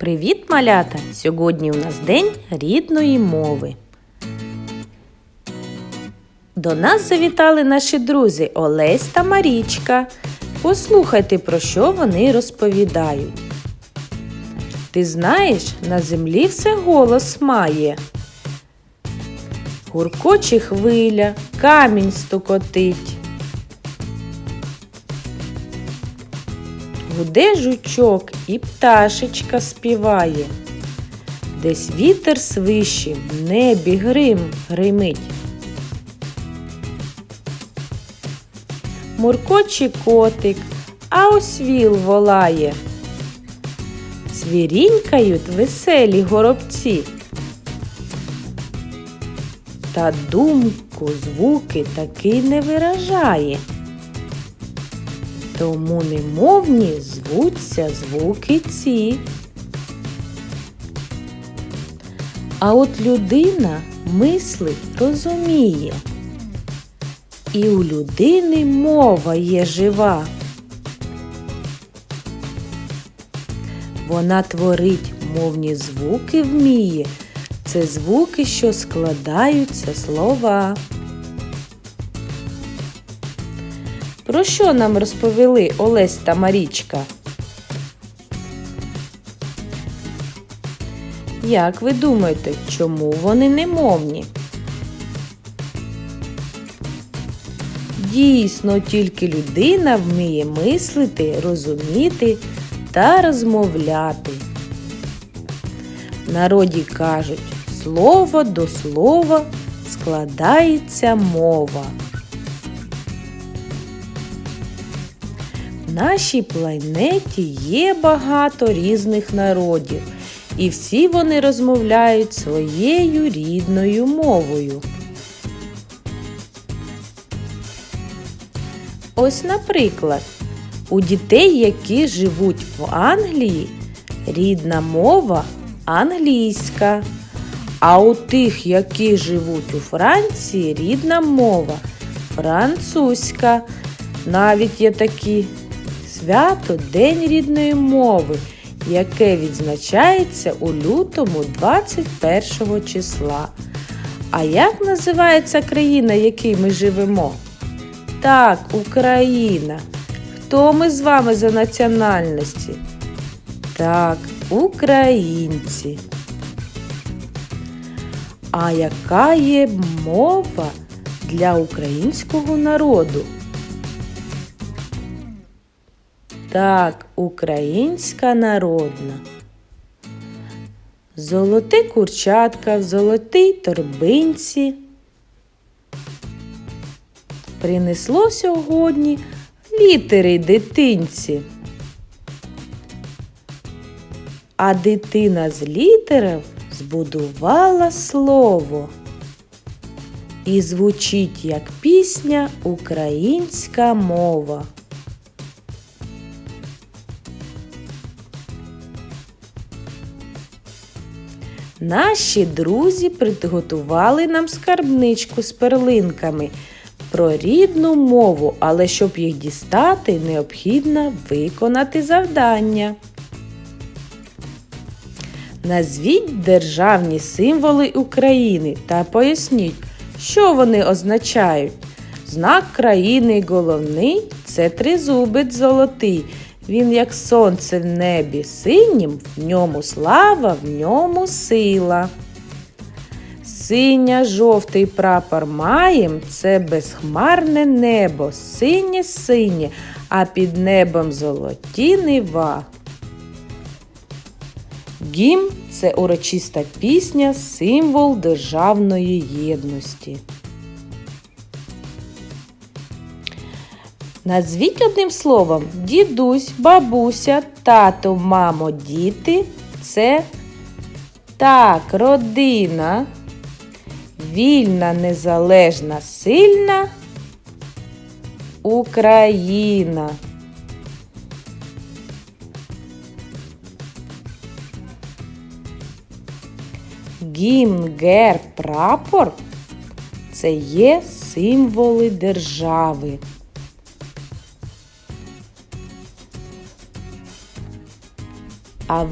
Привіт, малята! Сьогодні у нас день рідної мови. До нас завітали наші друзі Олесь та Марічка. Послухайте, про що вони розповідають. Ти знаєш, на землі все голос має. Гуркоче хвиля, камінь стукотить. Гуде жучок і пташечка співає. Десь вітер свище, в небі грим гримить. Муркоче котик, а ось віл волає. Цвірінькають веселі горобці. Та думку звуки таки не виражає. Тому немовні звуться звуки ці. А от людина мислить розуміє. І у людини мова є жива. Вона творить мовні звуки вміє. Це звуки, що складаються слова. Про що нам розповіли Олесь та Марічка? Як ви думаєте, чому вони немовні? Дійсно, тільки людина вміє мислити, розуміти та розмовляти. В народі кажуть, слово до слова складається мова. Нашій планеті є багато різних народів, і всі вони розмовляють своєю рідною мовою. Ось, наприклад, у дітей, які живуть в Англії, рідна мова англійська, а у тих, які живуть у Франції, рідна мова французька. Навіть є такі свято День рідної мови, яке відзначається у лютому 21 числа. А як називається країна, в якій ми живемо? Так, Україна. Хто ми з вами за національності? Так, українці. А яка є мова для українського народу? Так, українська народна. Золоте курчатка в золотій торбинці. Принесло сьогодні літери дитинці. А дитина з літерів збудувала слово. І звучить як пісня українська мова. Наші друзі приготували нам скарбничку з перлинками про рідну мову, але щоб їх дістати, необхідно виконати завдання. Назвіть державні символи України та поясніть, що вони означають. Знак країни головний це тризубець золотий. Він, як сонце в небі синім, в ньому слава, в ньому сила. Синя жовтий прапор маєм це безхмарне небо, синє синє, а під небом золоті нива. Гімн це урочиста пісня, символ державної єдності. Назвіть одним словом дідусь, бабуся, тато, мамо, діти це так, родина, вільна, незалежна, сильна Україна. Гімн, герб, прапор це є символи держави. А